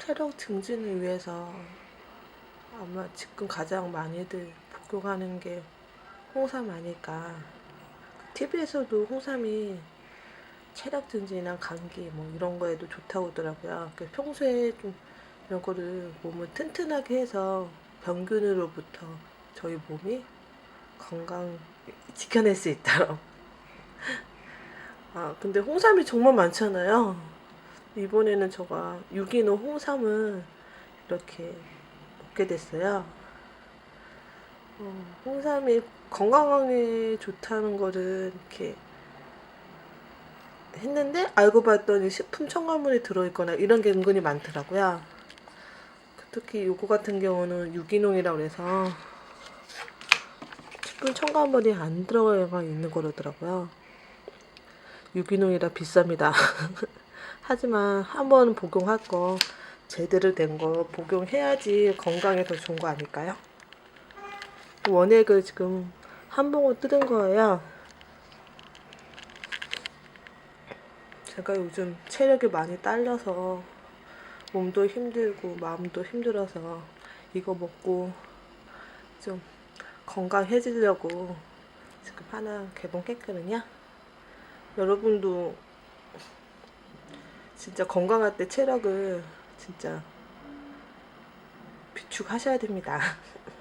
체력 증진을 위해서 아마 지금 가장 많이들 복용하는 게 홍삼 아닐까. TV에서도 홍삼이 체력 증진이나 감기 뭐 이런 거에도 좋다고 하더라고요. 그 평소에 좀 이런 거를 몸을 튼튼하게 해서 병균으로부터 저희 몸이 건강 지켜낼 수 있도록. 아, 근데 홍삼이 정말 많잖아요. 이번에는 제가 유기농 홍삼을 이렇게 먹게 됐어요. 어, 홍삼이 건강에 좋다는 거를 이렇게 했는데 알고 봤더니 식품 첨가물이 들어있거나 이런 게 은근히 많더라고요. 특히 요거 같은 경우는 유기농이라고 해서 식품 첨가물이 안 들어가 있는 거라더라고요. 유기농이라 비쌉니다. 하지만 한번 복용할 거 제대로 된 거 복용해야지 건강에 더 좋은 거 아닐까요? 원액을 지금 한 봉을 뜯은 거예요. 제가 요즘 체력이 많이 딸려서 몸도 힘들고 마음도 힘들어서 이거 먹고 좀 건강해지려고 지금 하나 개봉했거든요. 여러분도 진짜 건강할 때 체력을 진짜 비축하셔야 됩니다.